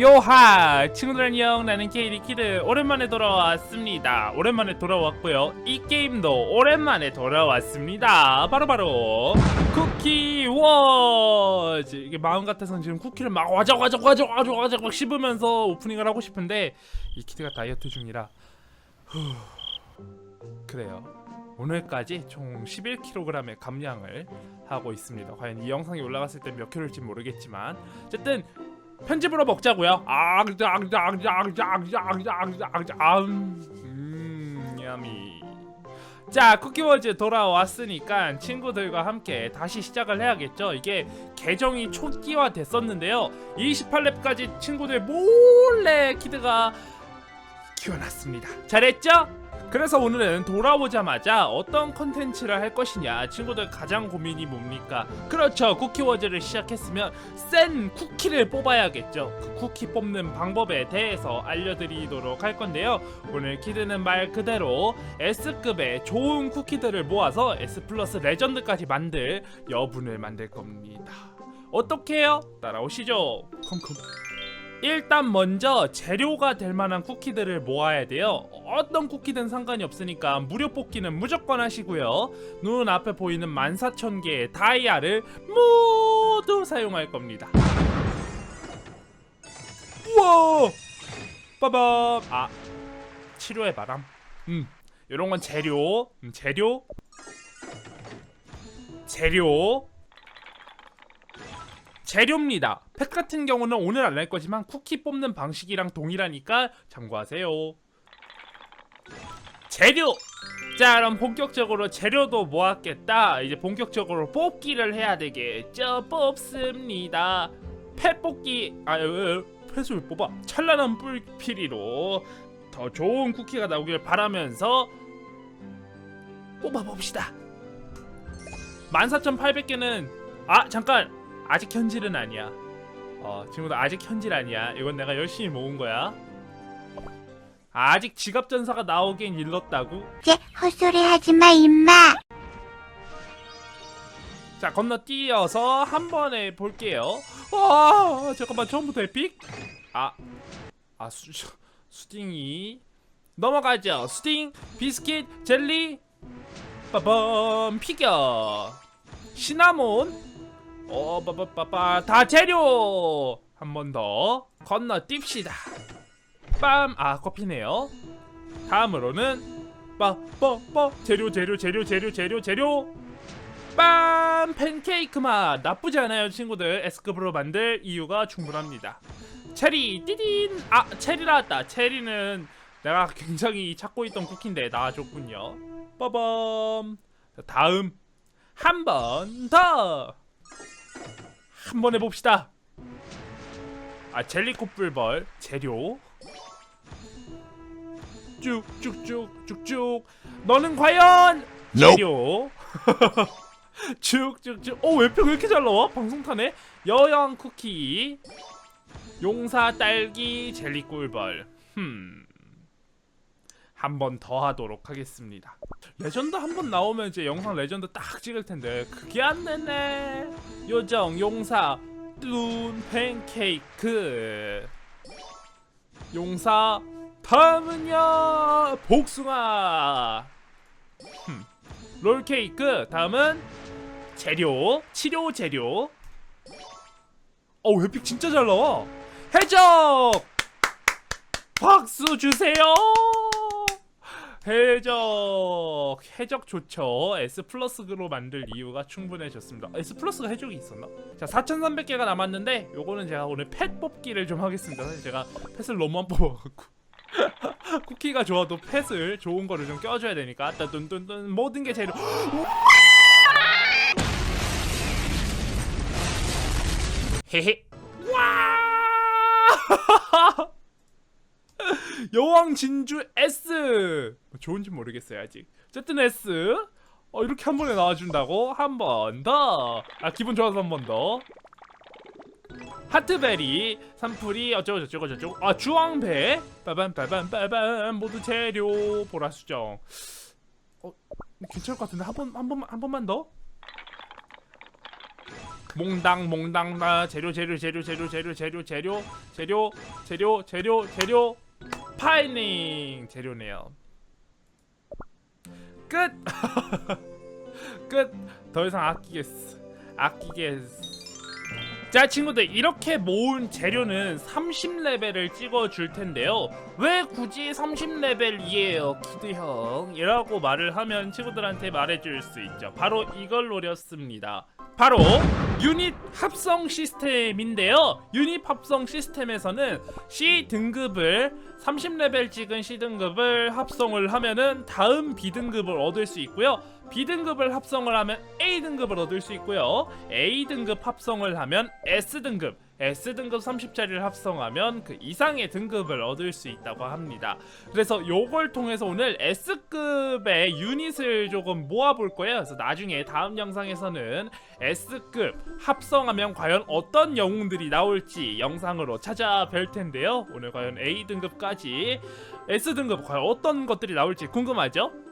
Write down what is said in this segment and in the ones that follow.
요하 친구들 안녕 나는 케이리키드. 오랜만에 돌아왔습니다. 오랜만에 돌아왔고요. 이 게임도 오랜만에 돌아왔습니다. 바로바로 쿠키 워즈! 이게 마음 같아서는 지금 쿠키를 막 와적 막 씹으면서 오프닝을 하고 싶은데 이 키드가 다이어트 중이라 후. 그래요. 오늘까지 총 11kg의 감량을 하고 있습니다. 과연 이 영상이 올라갔을 때 몇 킬로일지 모르겠지만 어쨌든 편집으로 먹자고요. 음, 야미. 자, 쿠키워즈 돌아왔으니까 친구들과 함께 다시 시작을 해야겠죠. 이게 계정이 초기화 됐었는데요. 28렙까지 친구들 몰래 키드가 키워놨습니다. 잘했죠? 그래서 오늘은 돌아오자마자 어떤 컨텐츠를 할 것이냐 친구들 가장 고민이 뭡니까? 그렇죠. 쿠키워즈를 시작했으면 센 쿠키를 뽑아야겠죠. 그 쿠키 뽑는 방법에 대해서 알려드리도록 할 건데요. 오늘 키드는 말 그대로 S급의 좋은 쿠키들을 모아서 S 플러스 레전드까지 만들 여분을 만들 겁니다. 어떻게 해요? 따라오시죠. 컴컴 일단 먼저 재료가 될 만한 쿠키들을 모아야 돼요. 어떤 쿠키든 상관이 없으니까 무료 뽑기는 무조건 하시고요. 눈 앞에 보이는 14,000개의 다이아를 모두 사용할 겁니다. 우와! 빠밤! 아, 치료의 바람. 음, 이런 건 재료. 음, 재료. 재료. 재료입니다. 팩 같은 경우는 오늘 안 할 거지만 쿠키 뽑는 방식이랑 동일하니까 참고하세요. 재료. 자, 그럼 본격적으로 재료도 모았겠다. 이제 본격적으로 뽑기를 해야 되겠죠. 뽑습니다. 펫 뽑기. 아, 어, 어, 펫을 왜 뽑아? 찬란한 뿔피리로 더 좋은 쿠키가 나오길 바라면서 뽑아봅시다. 14,800개는 아 잠깐 아직 현질은 아니야. 어, 친구들 아직 현질 아니야. 이건 내가 열심히 모은 거야. 아직 지갑 전사가 나오긴 일렀다고. 이제 헛소리 하지 마, 임마. 자, 건너뛰어서 한 번에 볼게요. 와, 잠깐만 처음부터 에픽? 아, 아 수, 수딩이 넘어가죠. 수딩, 비스킷, 젤리, 빠밤, 피겨, 시나몬. 어, 빠빠빠빠. 다 재료! 한 번 더 건너 뜁시다. 빰, 아 커피네요. 다음으로는 빠빠빠 재료 재료 재료 재료 재료 재료. 빰! 팬케이크 맛. 나쁘지 않아요 친구들. S급으로 만들 이유가 충분합니다. 체리 띠딘! 아 체리 나왔다. 체리는 내가 굉장히 찾고 있던 쿠키인데 나와줬군요. 빠밤! 자, 다음. 한 번 더. 한번 해봅시다. 아 젤리 꽃불벌 재료. 쭉쭉쭉 쭉쭉. 너는 과연. 재료. 쭉쭉쭉. 어 웹평 왜 이렇게 잘 나와? 방송 타네 여영 쿠키. 용사 딸기 젤리 꿀벌. 흠 한 번 더 하도록 하겠습니다. 레전드 한 번 나오면 이제 영상 레전드 딱 찍을 텐데 그게 안 되네 요정 용사 뚠 팬케이크. 용사 다음은요 복숭아. 흠. 롤케이크 다음은 재료 치료 재료. 어 웹픽 진짜 잘 나와. 해적! 박수 주세요 해적 해적 좋죠 S 플러스로 만들 이유가 충분해졌습니다. S 플러스가 해적이 있었나? 자 4,300개가 남았는데 요거는 제가 오늘 펫 뽑기를 좀 하겠습니다. 사실 제가 펫을 너무 안 뽑아갖고. 쿠키가 좋아도 펫을 좋은 거를 좀 껴줘야 되니까. 따뚠뚠뚠 모든 게 재료 헤헤. 와 여왕 진주 S 뭐 좋은지 모르겠어요 아직 어쨌든 S 어 이렇게 한 번에 나와준다고 한 번 더 아 기분 좋아서 한 번더 하트베리 산풀이 어쩌고 저쩌고 저쩌고 아 주황배 빠밤 빠밤 빠밤 모두 재료 보라수정 어 괜찮을 것 같은데 한 번 한 번만 한 번만 더 몽당 몽당 나 재료 재료 재료 재료 재료 재료 재료 재료 재료 재료 재료 파이닝 재료네요. 끝. 끝. 더 이상 아끼겠어. 아끼겠어. 자 친구들 이렇게 모은 재료는 30레벨을 찍어줄 텐데요. 왜 굳이 30레벨이에요 키드 형? 이라고 말을 하면 친구들한테 말해줄 수 있죠. 바로 이걸 노렸습니다. 바로 유닛 합성 시스템인데요. 유닛 합성 시스템에서는 C 등급을 30레벨 찍은 C 등급을 합성을 하면은 다음 B 등급을 얻을 수 있고요 B 등급을 합성을 하면 A 등급을 얻을 수 있고요. A 등급 합성을 하면 S 등급, S 등급 30짜리를 합성하면 그 이상의 등급을 얻을 수 있다고 합니다. 그래서 요걸 통해서 오늘 S급의 유닛을 조금 모아볼 거예요. 그래서 나중에 다음 영상에서는 S급 합성하면 과연 어떤 영웅들이 나올지 영상으로 찾아뵐 텐데요. 오늘 과연 A 등급까지 S 등급 과연 어떤 것들이 나올지 궁금하죠?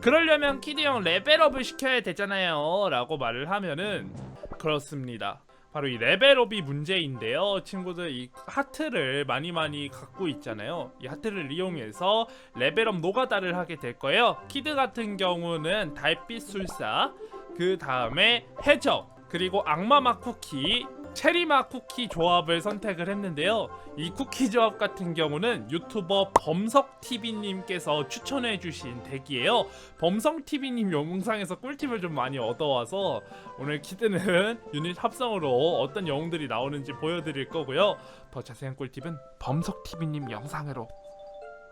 그러려면 키드 형 레벨업을 시켜야 되잖아요 라고 말을 하면은 그렇습니다. 바로 이 레벨업이 문제인데요. 친구들 이 하트를 많이 많이 갖고 있잖아요. 이 하트를 이용해서 레벨업 노가다를 하게 될 거예요. 키드 같은 경우는 달빛 술사 그 다음에 해적 그리고 악마맛 쿠키 체리맛 쿠키 조합을 선택을 했는데요. 이 쿠키 조합 같은 경우는 유튜버 범석TV님께서 추천해주신 덱이에요. 범석TV님 영상에서 꿀팁을 좀 많이 얻어와서 오늘 키드는 유닛 합성으로 어떤 영웅들이 나오는지 보여드릴 거고요. 더 자세한 꿀팁은 범석TV님 영상으로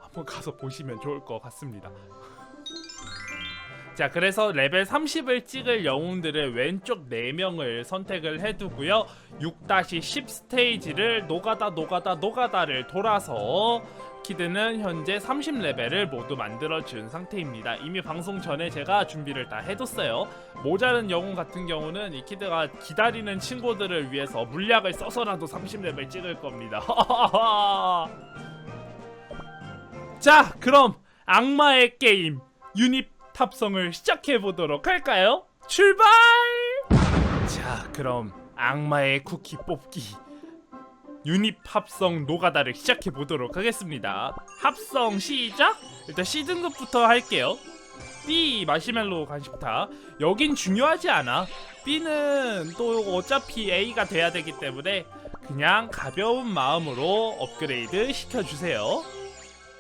한번 가서 보시면 좋을 것 같습니다. 자 그래서 레벨 30을 찍을 영웅들을 왼쪽 4명을 선택을 해두고요. 6-10 스테이지를 노가다 노가다 노가다를 돌아서 키드는 현재 30레벨을 모두 만들어준 상태입니다. 이미 방송 전에 제가 준비를 다 해뒀어요. 모자른 영웅 같은 경우는 이 키드가 기다리는 친구들을 위해서 물약을 써서라도 30레벨 찍을 겁니다. 자 그럼 악마의 게임 유닛 탑성을 시작해 보도록 할까요? 출발! 자, 그럼 악마의 쿠키 뽑기 유닛 합성 노가다를 시작해 보도록 하겠습니다. 합성 시작. 일단 C 등급부터 할게요. B 마시멜로 간식타. 여긴 중요하지 않아. B는 또 어차피 A가 돼야 되기 때문에 그냥 가벼운 마음으로 업그레이드 시켜주세요.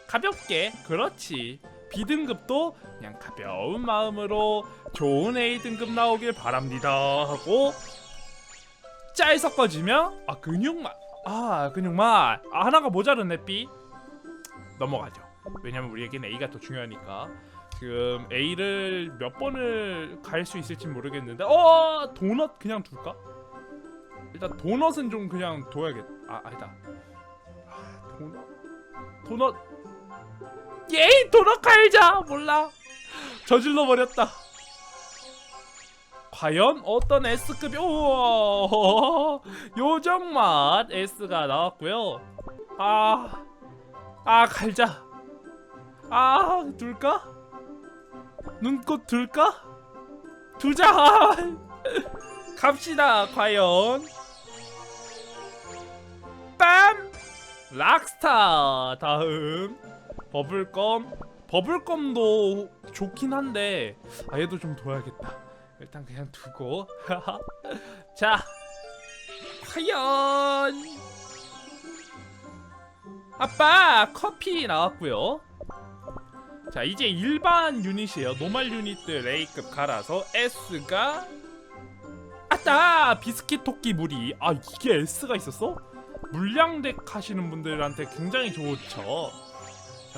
가볍게, 그렇지. B등급도 그냥 가벼운 마음으로 좋은 A등급 나오길 바랍니다 하고 짤 섞어주면 아 근육맛 아 근육맛 아 하나가 모자르네 B. 넘어가죠. 왜냐면 우리에겐 A가 더 중요하니까. 지금 A를 몇 번을 갈 수 있을지 모르겠는데 어 도넛 그냥 둘까? 일단 도넛은 좀 그냥 둬야겠 아 아니다. 아, 도넛? 도넛 예이 도넛 갈자. 몰라. 저질러 버렸다. 과연 어떤 S급이 우와. 요정맛 S가 나왔고요. 아, 아 갈자. 아 둘까? 눈꽃 둘까? 두자. 갑시다 과연. 빰! 락스타 다음 버블껌? 버블껌도 좋긴 한데 아 얘도 좀 둬야겠다. 일단 그냥 두고. 자 과연! 아빠 커피 나왔고요. 자 이제 일반 유닛이에요. 노말 유닛들 A급 갈아서 S가 아따 비스킷 토끼 무리. 아 이게 S가 있었어? 물량덱 하시는 분들한테 굉장히 좋죠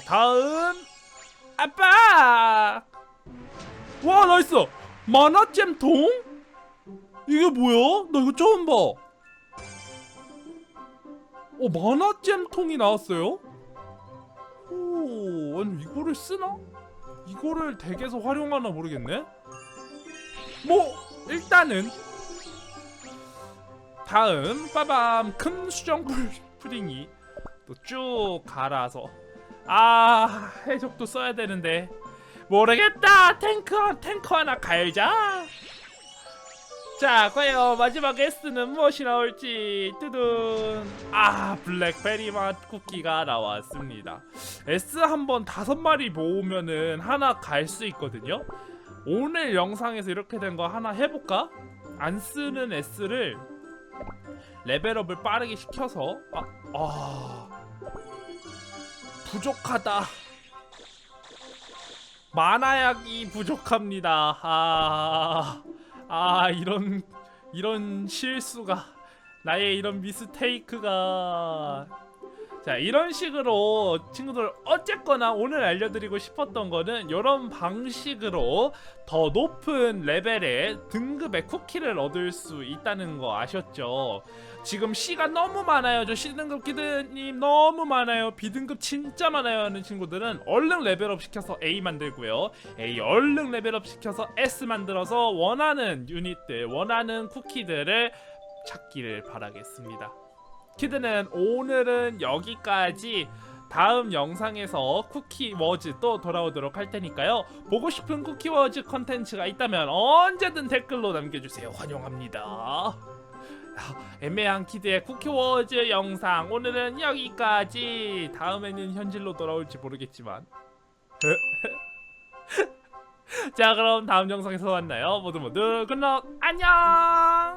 자 다음. 아빠! 와 나이스! 만화잼통? 이게 뭐야? 나 이거 처음 봐 어 만화잼통이 나왔어요? 오 아니 이거를 쓰나? 이거를 덱에서 활용하나 모르겠네. 뭐 일단은. 다음 빠밤. 큰 수정풀 푸딩이 또 쭉 갈아서 아 해적도 써야 되는데. 모르겠다. 탱크 한- 탱크 하나 갈자. 자 과연 마지막 S는 무엇이 나올지. 뚜둔. 아 블랙베리 맛 쿠키가 나왔습니다. S 한번 다섯 마리 모으면은 하나 갈 수 있거든요. 오늘 영상에서 이렇게 된 거 하나 해볼까? 안 쓰는 S를 레벨업을 빠르게 시켜서 아, 아 부족하다. 만화약이 부족합니다. 아, 아 이런 이런 실수가 나의 이런 미스테이크가 자 이런 식으로 친구들 어쨌거나 오늘 알려드리고 싶었던 거는 이런 방식으로 더 높은 레벨의 등급의 쿠키를 얻을 수 있다는 거 아셨죠? 지금 C가 너무 많아요. 저 C등급 키드님 너무 많아요. B등급 진짜 많아요 하는 친구들은 얼른 레벨업 시켜서 A 만들고요. A 얼른 레벨업 시켜서 S 만들어서 원하는 유닛들, 원하는 쿠키들을 찾기를 바라겠습니다. 키드는 오늘은 여기까지. 다음 영상에서 쿠키워즈 또 돌아오도록 할 테니까요. 보고 싶은 쿠키워즈 컨텐츠가 있다면 언제든 댓글로 남겨주세요. 환영합니다. 아, 애매한 키드의 쿠키워즈 영상. 오늘은 여기까지. 다음에는 현질로 돌아올지 모르겠지만. 자 그럼 다음 영상에서 만나요. 모두 모두 굿럭 안녕